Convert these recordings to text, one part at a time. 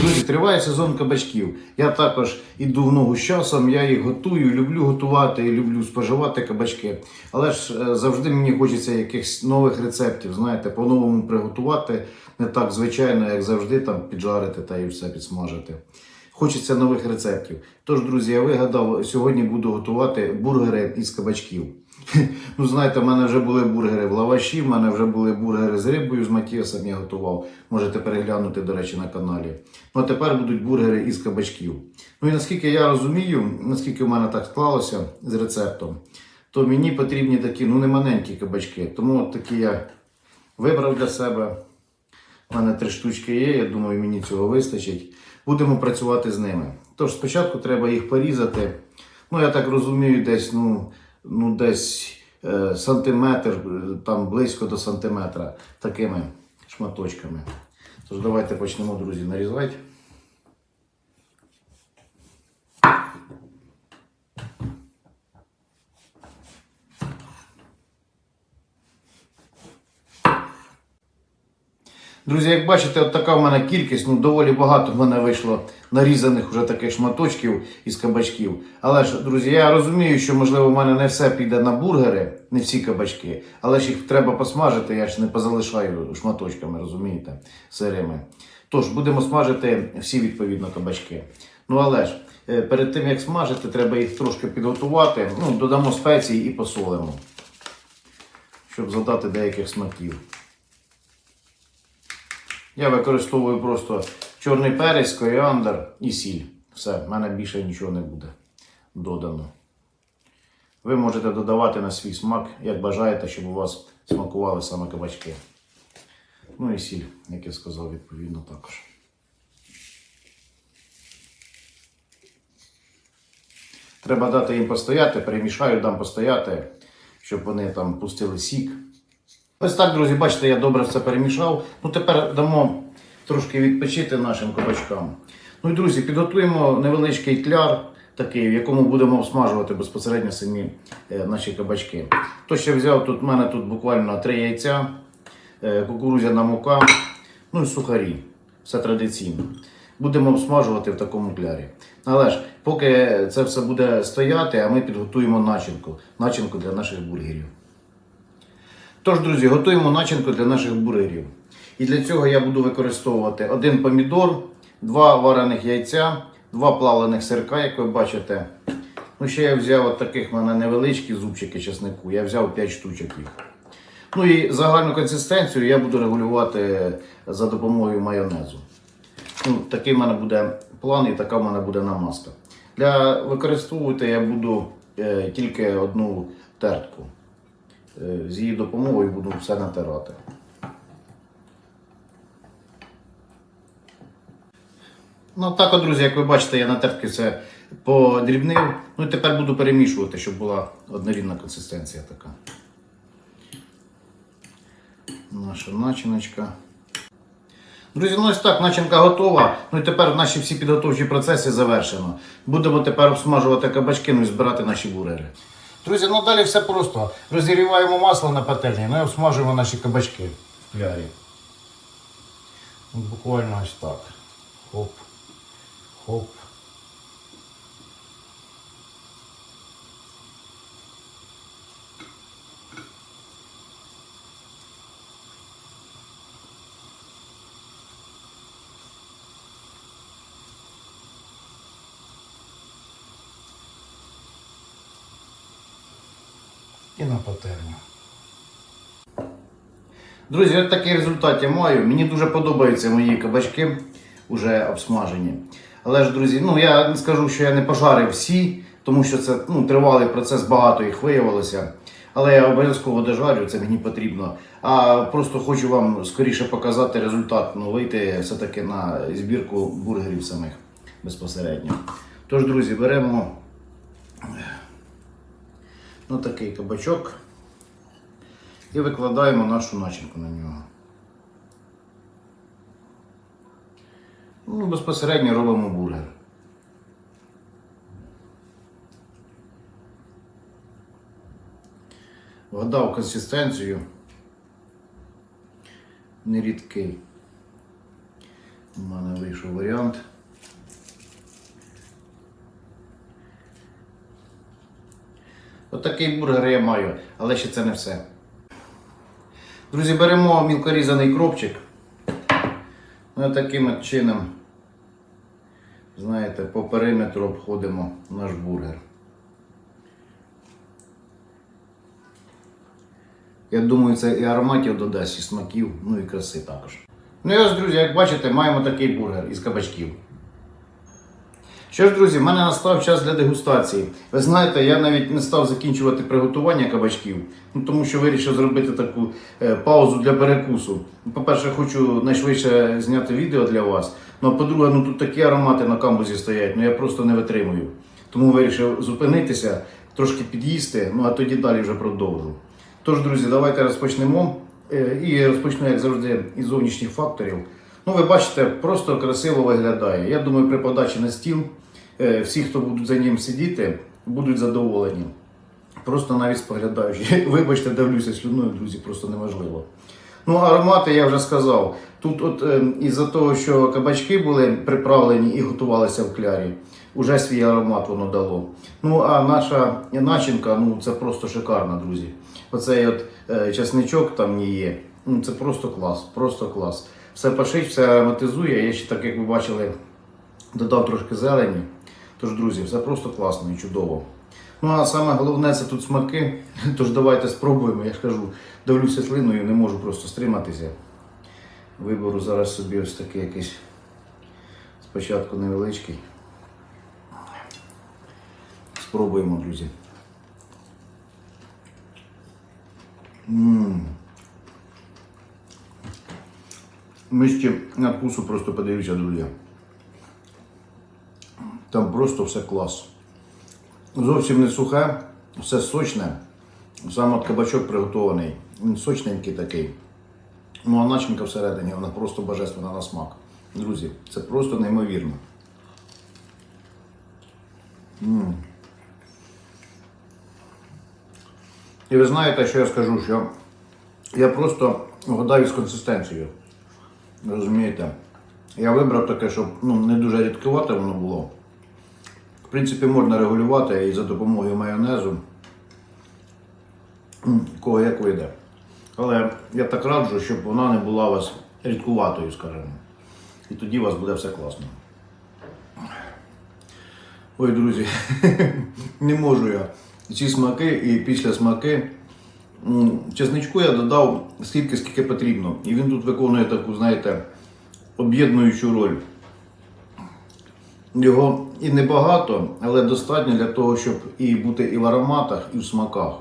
Друзі, триває сезон кабачків. Я також іду в ногу з часом, я їх готую, люблю готувати і люблю споживати кабачки. Але ж е, завжди мені хочеться якихось нових рецептів, знаєте, по-новому приготувати. Не так звичайно, як завжди, там піджарити та і все підсмажити. Хочеться нових рецептів. Тож, друзі, я вигадав, сьогодні буду готувати бургери із кабачків. Ну, знаєте, в мене вже були бургери в лаваші, в мене вже були бургери з рибою, з матіосом я готував. Можете переглянути, до речі, на каналі. Ну а тепер будуть бургери із кабачків. Ну і наскільки я розумію, наскільки в мене так склалося з рецептом, то мені потрібні такі, ну не маленькі кабачки. Тому от такі я вибрав для себе. У мене три штучки є, я думаю, мені цього вистачить. Будемо працювати з ними. Тож спочатку треба їх порізати. Ну, я так розумію, десь, ну, ну, десь е, сантиметр, е, там близько до сантиметра такими шматочками. Тож давайте почнемо, друзі, нарізати. Друзі, як бачите, от така в мене кількість, ну доволі багато в мене вийшло нарізаних вже таких шматочків із кабачків. Але ж, друзі, я розумію, що можливо в мене не все піде на бургери, не всі кабачки, але ж їх треба посмажити, я ж не позалишаю шматочками, розумієте, сирими. Тож будемо смажити всі відповідно кабачки. Ну але ж е, перед тим як смажити, треба їх трошки підготувати. Ну, додамо спеції і посолимо, щоб задати деяких смаків. Я використовую просто чорний перець, коріандр і сіль. Все, в мене більше нічого не буде додано. Ви можете додавати на свій смак, як бажаєте, щоб у вас смакували саме кабачки. Ну і сіль, як я сказав, відповідно також. Треба дати їм постояти, перемішаю, дам постояти, щоб вони там пустили сік. Ось так, друзі, бачите, я добре все перемішав. Ну тепер дамо трошки відпочити нашим кабачкам. Ну і друзі, підготуємо невеличкий кляр, такий, в якому будемо обсмажувати безпосередньо самі е, наші кабачки. То, що взяв тут, в мене тут буквально 3 яйця, е, кукурудзяна мука, ну і сухарі. Все традиційно. Будемо обсмажувати в такому клярі. Але ж, поки це все буде стояти, а ми підготуємо начинку, начинку для наших бургерів. Тож, друзі, готуємо начинку для наших бургерів. І для цього я буду використовувати один помідор, два варених яйця, два плавлених сирка, як ви бачите. Ну, ще я взяв от таких в мене невеличкі зубчики чеснику. Я взяв 5 штучок їх. Ну і загальну консистенцію я буду регулювати за допомогою майонезу. Ну, такий в мене буде план і така в мене буде намазка. Для використовувати я буду е, тільки одну тертку. Е, З її допомогою буду все натирати. Ну так от, друзі, як ви бачите, я на тертки це подрібнив. Ну і тепер буду перемішувати, щоб була однорідна консистенція така. Наша начиночка. Друзі, ну ось так, начинка готова. Ну і тепер наші всі підготовчі процеси завершено. Будемо тепер обсмажувати кабачки ну і збирати наші бургери. Друзі, ну далі все просто. Розігріваємо масло на пательні, ну і обсмажуємо наші кабачки в клярі. Ну, Буквально ось так. Хоп. Хоп. І на пательню. Друзі, от такий результат я маю. Мені дуже подобаються мої кабачки, вже обсмажені. Але ж, друзі, ну я не скажу, що я не пожарив всі, тому що це ну, тривалий процес, багато їх виявилося. Але я обов'язково дожарю, це мені потрібно. А просто хочу вам скоріше показати результат, ну вийти все-таки на збірку бургерів самих безпосередньо. Тож, друзі, беремо ну, такий кабачок. І викладаємо нашу начинку на нього. Ну, безпосередньо робимо бургер. Вгадав консистенцію. Нерідкий. У мене вийшов варіант. Отакий бургер я маю, але ще це не все. Друзі, беремо мілкорізаний кропчик. Ну, таким от чином, знаєте, по периметру обходимо наш бургер. Я думаю, це і ароматів додасть, і смаків, ну і краси також. Ну і ось, друзі, як бачите, маємо такий бургер із кабачків. Що ж, друзі, в мене настав час для дегустації. Ви знаєте, я навіть не став закінчувати приготування кабачків, ну, тому що вирішив зробити таку е, паузу для перекусу. По-перше, хочу найшвидше зняти відео для вас. Ну а по-друге, ну тут такі аромати на камбузі стоять, ну я просто не витримую. Тому вирішив зупинитися, трошки під'їсти, ну а тоді далі вже продовжу. Тож, друзі, давайте розпочнемо. Е, І розпочну, як завжди, із зовнішніх факторів. Ну, ви бачите, просто красиво виглядає. Я думаю, при подачі на стіл всі, хто будуть за ним сидіти, будуть задоволені. Просто навіть споглядаючи. Вибачте, дивлюся слюною, друзі, просто неможливо. Ну, аромати я вже сказав. Тут, от е, із-за того, що кабачки були приправлені і готувалися в клярі, уже свій аромат воно дало. Ну, а наша начинка, ну це просто шикарно, друзі. Оцей от е, часничок там не є. Ну, це просто клас, просто клас. Все пашить, все ароматизує. Я ще так, як ви бачили, додав трошки зелені. Тож, друзі, все просто класно і чудово. Ну а саме головне це тут смаки. Тож давайте спробуємо. Я ж кажу, дивлюся слиною, не можу просто стриматися. Виберу зараз собі ось такий якийсь спочатку невеличкий. Спробуємо, друзі. Ммм. Мишки на вкусу просто подивіться, друзі. Просто все клас. Зовсім не сухе, все сочне. Сам от кабачок приготований. Він сочненький такий. Ну а начинка всередині, вона просто божественна на смак. Друзі, це просто неймовірно. М. І ви знаєте, що я скажу, що я просто вгадаю з консистенцією. Розумієте? Я вибрав таке, щоб ну, не дуже рідкувате воно було. В принципі, можна регулювати і за допомогою майонезу. Кого як вийде. Але я так раджу, щоб вона не була у вас рідкуватою, скажімо. І тоді у вас буде все класно. Ой, друзі, не можу я. Ці смаки і після смаки. Чесничку я додав скільки, скільки потрібно. І він тут виконує таку, знаєте, об'єднуючу роль. Його і небагато, але достатньо для того, щоб і бути і в ароматах, і в смаках.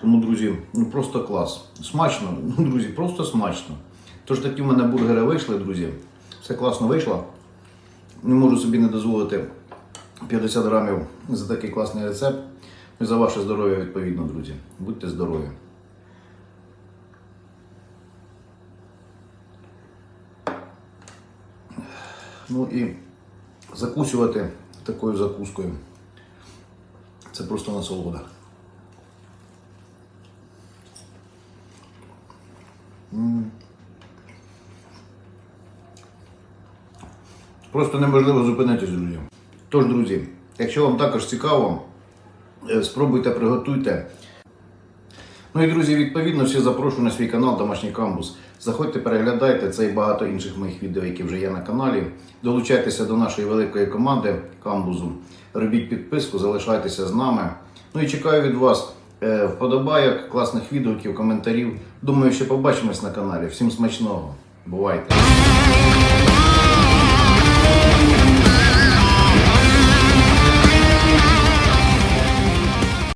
Тому, друзі, ну просто клас. Смачно, ну, друзі, просто смачно. Тож такі в мене бургери вийшли, друзі. Все класно вийшло. Не можу собі не дозволити 50 грамів за такий класний рецепт. І за ваше здоров'я відповідно, друзі. Будьте здорові. Ну і закусувати такою закускою. Це просто насолода. Просто неможливо зупинитись, друзі. Тож, друзі, якщо вам також цікаво, е, спробуйте, приготуйте. Ну і друзі, відповідно, всі запрошую на свій канал Домашній Камбус. Заходьте, переглядайте це і багато інших моїх відео, які вже є на каналі. Долучайтеся до нашої великої команди Камбузу. Робіть підписку, залишайтеся з нами. Ну і чекаю від вас е, вподобайок, класних відгуків, коментарів. Думаю, що побачимось на каналі. Всім смачного. Бувайте!